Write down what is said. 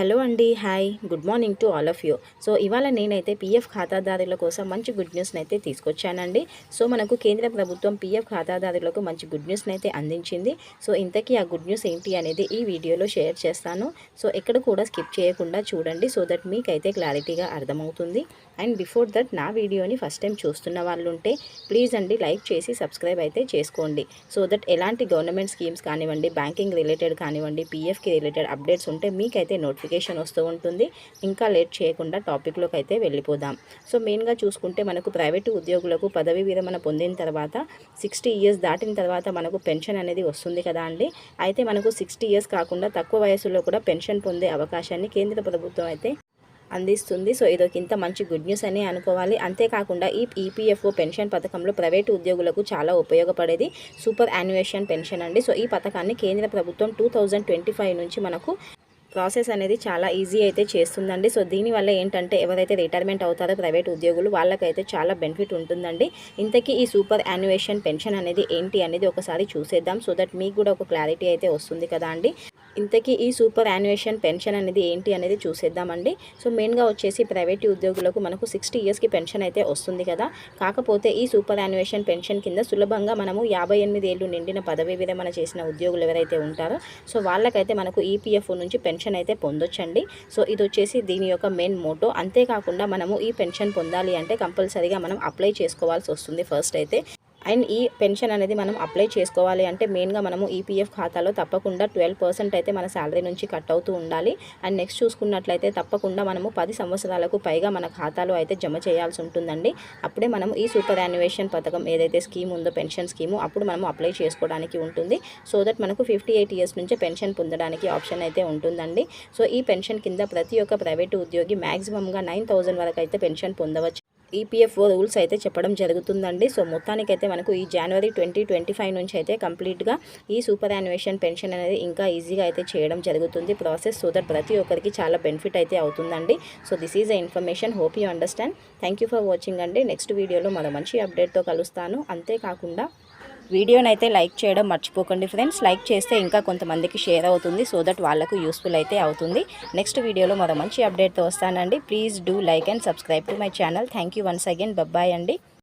Hello అండి hi good morning to all of you. So ఇవాళ నేనైతే పీఎఫ్ ఖాతాదారుల కోసం మంచి గుడ్ న్యూస్ని అయితే తీసుకొచ్చానండి. సో మనకు కేంద్ర ప్రభుత్వం పీఎఫ్ ఖాతాదారులకు మంచి గుడ్ న్యూస్ని అయితే అందించింది. సో ఇంతకీ ఆ గుడ్ న్యూస్ ఏంటి అనేది ఈ వీడియోలో షేర్ చేస్తాను. సో ఎక్కడ కూడా స్కిప్ చేయకుండా చూడండి సో దట్ మీకైతే క్లారిటీగా అర్థమవుతుంది. అండ్ బిఫోర్ దట్ నా వీడియోని ఫస్ట్ టైం చూస్తున్న వాళ్ళు ఉంటే ప్లీజ్ అండి లైక్ చేసి సబ్స్క్రైబ్ అయితే చేసుకోండి. సో దట్ ఎలాంటి గవర్నమెంట్ స్కీమ్స్ కానివ్వండి బ్యాంకింగ్ రిలేటెడ్ కానివ్వండి పీఎఫ్కి రిలేటెడ్ అప్డేట్స్ ఉంటే మీకైతే నోటిఫికేషన్ వస్తూ ఉంటుంది. ఇంకా లేట్ చేయకుండా టాపిక్లోకి అయితే వెళ్ళిపోదాం. సో మెయిన్గా చూసుకుంటే మనకు ప్రైవేటు ఉద్యోగులకు పదవి విరమణ పొందిన తర్వాత సిక్స్టీ ఇయర్స్ దాటిన తర్వాత మనకు పెన్షన్ అనేది వస్తుంది కదా అండి. అయితే మనకు సిక్స్టీ ఇయర్స్ కాకుండా తక్కువ వయసులో కూడా పెన్షన్ పొందే అవకాశాన్ని కేంద్ర ప్రభుత్వం అయితే అందిస్తుంది. సో ఇదొక ఇంత మంచి గుడ్ న్యూస్ అని అనుకోవాలి. అంతేకాకుండా ఈ ఈపీఎఫ్ఓ పెన్షన్ పథకంలో ప్రైవేటు ఉద్యోగులకు చాలా ఉపయోగపడేది సూపర్ యాన్యుయేషన్ పెన్షన్ అండి. సో ఈ పథకాన్ని కేంద్ర ప్రభుత్వం టూ ట్వంటీ ఫైవ్ నుంచి మనకు ప్రాసెస్ అనేది చాలా ఈజీ అయితే చేస్తుందండి. సో దీనివల్ల ఏంటంటే ఎవరైతే రిటైర్మెంట్ అవుతారో ప్రైవేట్ ఉద్యోగులు వాళ్ళకైతే చాలా బెనిఫిట్ ఉంటుందండి. ఇంతకీ ఈ సూపర్ యాన్యుయేషన్ పెన్షన్ అనేది ఏంటి అనేది ఒకసారి చూసేద్దాం. సో దట్ మీకు కూడా ఒక క్లారిటీ అయితే వస్తుంది కదా అండి. ఇంతకీ ఈ సూపర్ యాన్యుయేషన్ పెన్షన్ అనేది ఏంటి అనేది చూసేద్దామండి. సో మెయిన్గా వచ్చేసి ప్రైవేట్ ఉద్యోగులకు మనకు సిక్స్టీ ఇయర్స్కి పెన్షన్ అయితే వస్తుంది కదా. కాకపోతే ఈ సూపర్ యాన్యుయేషన్ పెన్షన్ కింద సులభంగా మనము యాభై ఎనిమిది ఏళ్ళు నిండిన పదవీ విరమణ చేసిన ఉద్యోగులు ఎవరైతే ఉంటారో సో వాళ్ళకైతే మనకు ఈపీఎఫ్ నుంచి పెన్షన్ అయితే పొందొచ్చండి. సో ఇది వచ్చేసి దీని యొక్క మెయిన్ మోటో. అంతేకాకుండా మనము ఈ పెన్షన్ పొందాలి అంటే కంపల్సరీగా మనం అప్లై చేసుకోవాల్సి వస్తుంది ఫస్ట్ అయితే. అండ్ ఈ పెన్షన్ అనేది మనం అప్లై చేసుకోవాలి అంటే మెయిన్గా మనము ఈపీఎఫ్ ఖాతాలో తప్పకుండా ట్వెల్వ్ పర్సెంట్ అయితే మన శాలరీ నుంచి కట్ అవుతూ ఉండాలి. అండ్ నెక్స్ట్ చూసుకున్నట్లయితే తప్పకుండా మనము పది సంవత్సరాలకు పైగా మన ఖాతాలో అయితే జమ చేయాల్సి ఉంటుందండి. అప్పుడే మనం ఈ సూపర్ యాన్యువేషన్ పథకం ఏదైతే స్కీమ్ ఉందో పెన్షన్ స్కీము అప్పుడు మనం అప్లై చేసుకోవడానికి ఉంటుంది. సో దట్ మనకు ఫిఫ్టీ ఎయిట్ ఇయర్స్ నుంచే పెన్షన్ పొందడానికి ఆప్షన్ అయితే ఉంటుందండి. సో ఈ పెన్షన్ కింద ప్రతి ఒక్క ప్రైవేటు ఉద్యోగి మ్యాక్సిమంగా నైన్ థౌజండ్ వరకు అయితే పెన్షన్ పొందవచ్చు. ఈపీఎఫ్ఓ రూల్స్ అయితే చెప్పడం జరుగుతుందండి. సో మొత్తానికైతే మనకు ఈ జనవరి ట్వంటీ ట్వంటీ ఫైవ్ నుంచి అయితే కంప్లీట్గా ఈ సూపర్ యాన్యువేషన్ పెన్షన్ అనేది ఇంకా ఈజీగా అయితే చేయడం జరుగుతుంది ప్రాసెస్ సో దట్ ప్రతి ఒక్కరికి చాలా బెనిఫిట్ అయితే అవుతుందండి. So this is a information hope you understand thank you for watching అండి. నెక్స్ట్ వీడియోలో మరో మంచి అప్డేట్తో కలుస్తాను. అంతేకాకుండా వీడియోని అయితే లైక్ చేయడం మర్చిపోకండి ఫ్రెండ్స్. లైక్ చేస్తే ఇంకా కొంతమందికి షేర్ అవుతుంది సో దట్ వాళ్ళకు యూస్ఫుల్ అయితే అవుతుంది. నెక్స్ట్ వీడియోలో మరో మంచి అప్డేట్తో వస్తానండి. Please do like and subscribe to my channel. Thank you once again. Bye bye అండి.